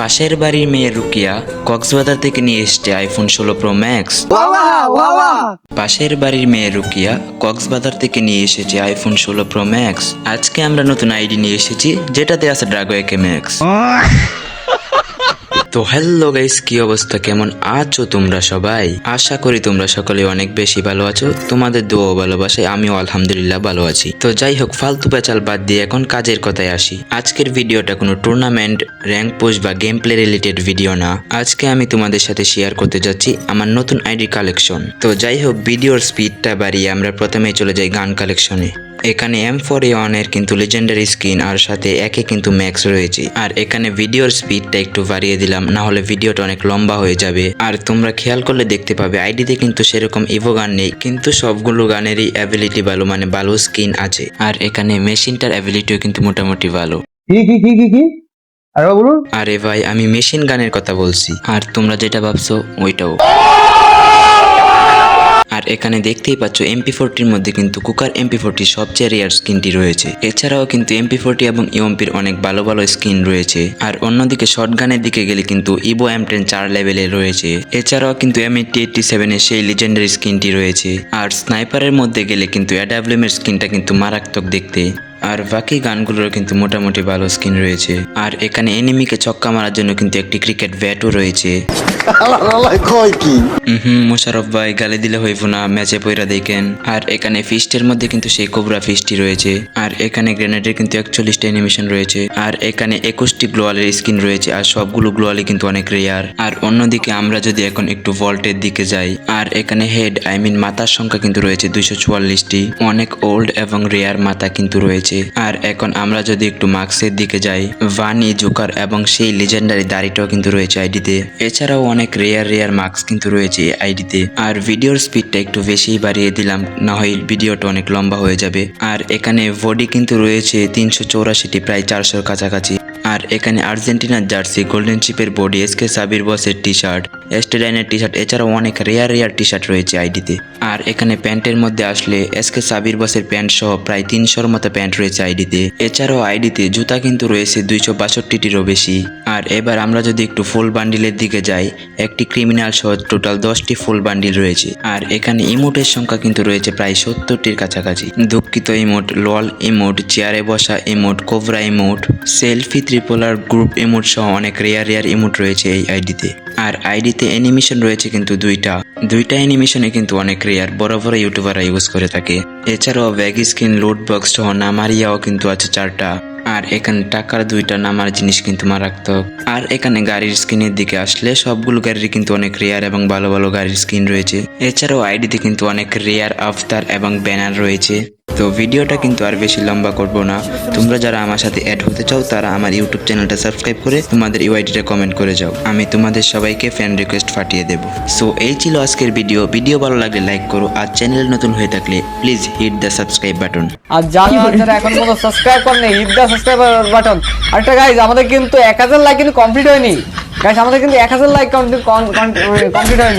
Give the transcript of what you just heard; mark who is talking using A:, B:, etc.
A: পাশের বাড়ির মেয়ে রুকিয়া কক্সবাজার থেকে নিয়ে এসছে আইফোন ষোলো প্রো ম্যাক্স পাশের বাড়ির মেয়ে রুকিয়া কক্সবাজার থেকে নিয়ে এসেছে আইফোন ষোলো প্রো ম্যাক্স আজকে আমরা নতুন আইডি নিয়ে এসেছি যেটাতে আছে ড্রাগো একে ম্যাক্স তো হ্যালো গাইস কি অবস্থা? কেমন আছো তোমরা সবাই? আশা করি তোমরা সকলে অনেক বেশি ভালো আছো। তোমাদের দোয়া ভালোবাসায় আমিও আলহামদুলিল্লাহ ভালো আছি। তো যাই হোক, ফালতু পেঁচাল বাদ দিয়ে এখন কাজের কথায় আসি। আজকের ভিডিওটা কোনো টুর্নামেন্ট র্যাঙ্ক পোস্ট বা গেম প্লে রিলেটেড ভিডিও না। আজকে আমি তোমাদের সাথে শেয়ার করতে যাচ্ছি আমার নতুন আইডি কালেকশন তো যাই হোক ভিডিওর স্পিডটা বাড়িয়ে আমরা প্রথমেই চলে যাই গান কালেকশনে এখানে এম ফোর এ ওয়ানের কিন্তু লেজেন্ডারি স্কিন আর সাথে একে কিন্তু ম্যাক্স রয়েছে। আর এখানে ভিডিওর স্পিডটা একটু বাড়িয়ে দিলাম না হলে ভিডিওটা অনেক লম্বা হয়ে যাবে। আর তোমরা খেয়াল করলে দেখতে পাবে আইডিতে কিন্তু সেরকম ইভো গান নেই কিন্তু সবগুলো গানেরই অ্যাবিলিটি ভালো মানে ভালো স্কিন আছে। আর এখানে মেশিনটার অ্যাবিলিটিও কিন্তু মোটামুটি ভালো।
B: কি কি কি কি কি? আরে
A: ভাই আমি মেশিন গানের কথা বলছি। আর তোমরা যেটা ভাবছ ওইটাও। আর এখানে দেখতেই পাচ্ছ এমপি ফোরটির মধ্যে কিন্তু কুকার এমপি ফোরটি সবচেয়ে রেয়ার স্কিনটি রয়েছে। এছাড়াও কিন্তু এমপি ফোরটি এবং ইউএমপির অনেক ভালো ভালো স্কিন রয়েছে। আর অন্যদিকে শর্ট গানের দিকে গেলে কিন্তু ইবো এম টেন চার লেভেলে রয়েছে। এছাড়াও কিন্তু এম এইটটি এইটটি সেভেনের সেই লিজেন্ডারি স্কিনটি রয়েছে। আর স্নাইপারের মধ্যে গেলে কিন্তু অ্যাডাব্লিউএম এর স্কিনটা কিন্তু মারাত্মক দেখতে। আর বাকি গানগুলোর কিন্তু মোটামুটি ভালো স্কিন রয়েছে। আর এখানে এনিমিকে ছক্কা মারার জন্য কিন্তু একটি ক্রিকেট ব্যাটও রয়েছে। হুম মোশারফ ভাই গালি দিলে হইব না ম্যাচে পয়রা দেখেন আর এখানে ফিস্টের মধ্যে কিন্তু সেই কোবরা ফিস্টই রয়েছে। আর এখানে গ্রেনেডের কিন্তু একচল্লিশটা অ্যানিমেশন রয়েছে। আর এখানে একুশটি গ্লোয়ালের স্কিন রয়েছে। আর সবগুলো গ্লোয়ালি কিন্তু অনেক রেয়ার আর অন্যদিকে আমরা যদি এখন একটু ভল্টের দিকে যাই আর এখানে হেড আই মিন মাথার সংখ্যা কিন্তু রয়েছে দুইশো চুয়াল্লিশটি। অনেক ওল্ড এবং রেয়ার মাথা কিন্তু রয়েছে। আর এখন আমরা যদি একটু মার্কসের দিকে যাই, ভানি, জোকার এবং সেই লিজেন্ডারি দাড়িটাও কিন্তু রয়েছে আইডিতে। এছাড়াও অনেক রেয়ার রেয়ার মার্কস কিন্তু রয়েছে আইডিতে। আর ভিডিওর স্পিডটা একটু বেশিই বাড়িয়ে দিলাম, না হয় ভিডিওটা অনেক লম্বা হয়ে যাবে। আর এখানে বডি কিন্তু রয়েছে তিনশো চৌরাশিটি, প্রায় চারশোর কাছাকাছি। আর এখানে আর্জেন্টিনার জার্সি, গোল্ডেন চিপের বডি এসকে সাবির বসের টি শার্ট এস্টেডাইনের টি শার্ট এছাড়াও অনেক রেয়ার রেয়ার টি শার্ট রয়েছে আইডিতে আর এখানে প্যান্টের মধ্যে আসলে এসকে সাবির বসের প্যান্ট সহ প্রায় তিনশোর মতো প্যান্ট রয়েছে আইডিতে এছাড়াও আইডিতে জুতা কিন্তু রয়েছে দুইশো বাষট্টিটিরও বেশি। আর এবার আমরা যদি একটু ফুল বান্ডিলের দিকে যাই, একটি ক্রিমিনাল সহ টোটাল দশটি ফুল বান্ডিল রয়েছে। আর এখানে ইমোটের সংখ্যা কিন্তু রয়েছে প্রায় সত্তরটির কাছাকাছি। দুঃখিত ইমোট, লল ইমোট, চেয়ারে বসা ইমোট, কোবরা ইমোট, সেলফি ত্রিপোলার গ্রুপ ইমোট সহ অনেক রেয়ার রেয়ার ইমোট রয়েছে এই আইডিতে আর আইডিতে অ্যানিমেশন রয়েছে কিন্তু দুইটা। দুইটা অ্যানিমেশনে কিন্তু অনেক রেয়ার বড় বড় ইউটিউবাররা ইউজ করে থাকে। এছাড়াও ব্যাগ স্ক্রিন লোড বক্স সহ নামারিয়াও কিন্তু আছে চারটা। আর এখানে টাকার দুইটা নামার জিনিস কিন্তু মারাত্মক। আর এখানে গাড়ির স্ক্রিনের দিকে আসলে সবগুলো গাড়ির কিন্তু অনেক রেয়ার এবং ভালো ভালো গাড়ির স্ক্রিন রয়েছে। এছাড়াও আইডিতে কিন্তু অনেক রেয়ার আফতার এবং ব্যানার রয়েছে। তো ভিডিওটা কিন্তু আর বেশি লম্বা করব না। তোমরা যারা আমার সাথে অ্যাড হতে চাও, তারা আমার ইউটিউব চ্যানেলটা সাবস্ক্রাইব করে তোমাদের ইউআইডিটা কমেন্ট করে যাও। আমি তোমাদের সবাইকে ফ্রেন্ড রিকোয়েস্ট পাঠিয়ে দেবো। সো এই ছিল আজকের ভিডিও ভিডিও ভালো লাগলে লাইক করো। আর চ্যানেল নতুন হয়ে থাকলে please hit the subscribe button
B: আর যারা এখন পর্যন্ত সাবস্ক্রাইব করেনি হিট দা সাবস্ক্রাইব বাটন আরেকটা গাইজ আমাদের কিন্তু এক হাজার লাইক কিন্তু কমপ্লিট হয়নি। গাইজ আমাদের কিন্তু এক হাজার লাইক কমপ্লিট হয়নি।